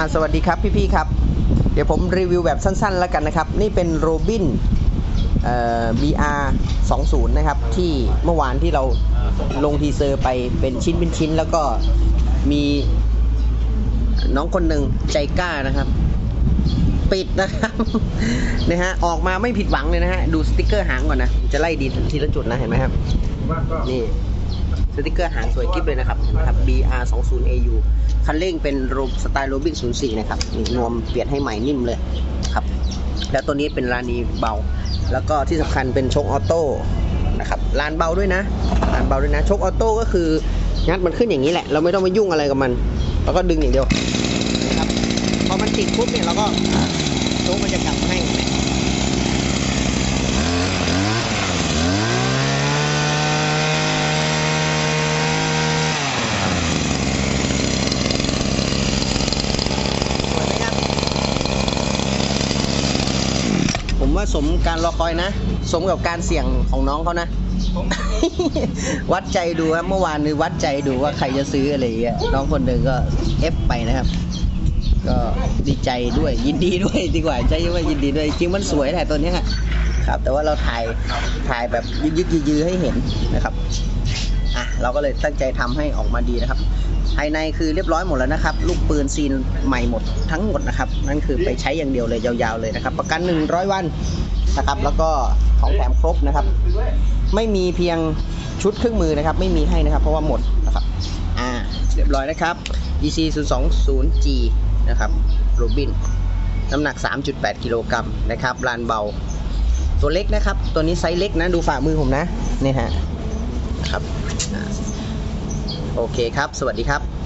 อ่าสวัสดีครับพี่ๆครับ เดี๋ยวผมรีวิวแบบสั้นๆแล้วกันนะครับ นี่เป็นโรบินเอ่อ BR 20นะครับ ที่เมื่อวานที่เราลงทีเซอร์ไปเป็นชิ้นเป็นชิ้น แล้วก็มีน้องคนหนึ่งใจกล้านะครับ ปิดนะครับนะฮะออกมาไม่ผิดหวังเลยนะฮะ ดูสติกเกอร์หางก่อนนะ จะไล่ดีทีละจุดนะเห็นไหมครับ นี่ สติกเกอร์หางสวยกิ๊บเลยนะครับนะครับ BR 2 0 AU คันเร่งเป็นโรสไตล์โรบิน04 นะครับนี่นวมเปลี่ยนให้ใหม่นิ่มเลยครับ แล้วตัวนี้เป็นลานีเบา แล้วก็ที่สำคัญเป็นชคออโต้นะครับลานเบาด้วยนะลานเบาด้วยนะชคออโต้ก็คืองัดมันขึ้นอย่างนี้แหละ เราไม่ต้องไปยุ่งอะไรกับมันเราก็ดึงอย่างเดียวนะครับพอมันติดปุ๊บเนี่ยเราก็โชคมันจะกลับให้ สวยไหมครับ ผม ว่าสมการรอคอยนะ สมกับการเสี่ยงของน้องเขานะ วัดใจดูครับเมื่อวานนี้วัดใจดูว่าใครจะซื้ออะไรอย่างเงี้ยน้องคนหนึ่งก็เอฟไปนะครับ ก็ดีใจด้วยยินดีด้วยดีกว่าใจว่ายินดีด้วยจริงมันสวยแหละตัวเนี้ยครับ แต่ว่าเราถ่ายถ่ายแบบยึกยึกยือๆให้เห็นนะครับอะเราก็เลยตั้งใจทำให้ออกมาดีนะครับ ภายในคือเรียบร้อยหมดแล้วนะครับ ลูกปืนซีนใหม่หมดทั้งหมดนะครับ นั่นคือไปใช้อย่างเดียวเลยยาวๆเลยนะครับ ประกัน 100 วันนะครับแล้วก็ของแถมครบนะครับ ไม่มีเพียงชุดเครื่องมือนะครับ ไม่มีให้นะครับ เพราะว่าหมดนะครับอ่าเรียบร้อยนะครับ EC 0 2 0 G นะครับโรบินน้ำหนัก 3.8 กิโลกรัมนะครับลานเบา ตัวเล็กนะครับ ตัวนี้ไซส์เล็กนะ ดูฝ่ามือผมนะนี่ฮะครับ โอเคครับ สวัสดีครับ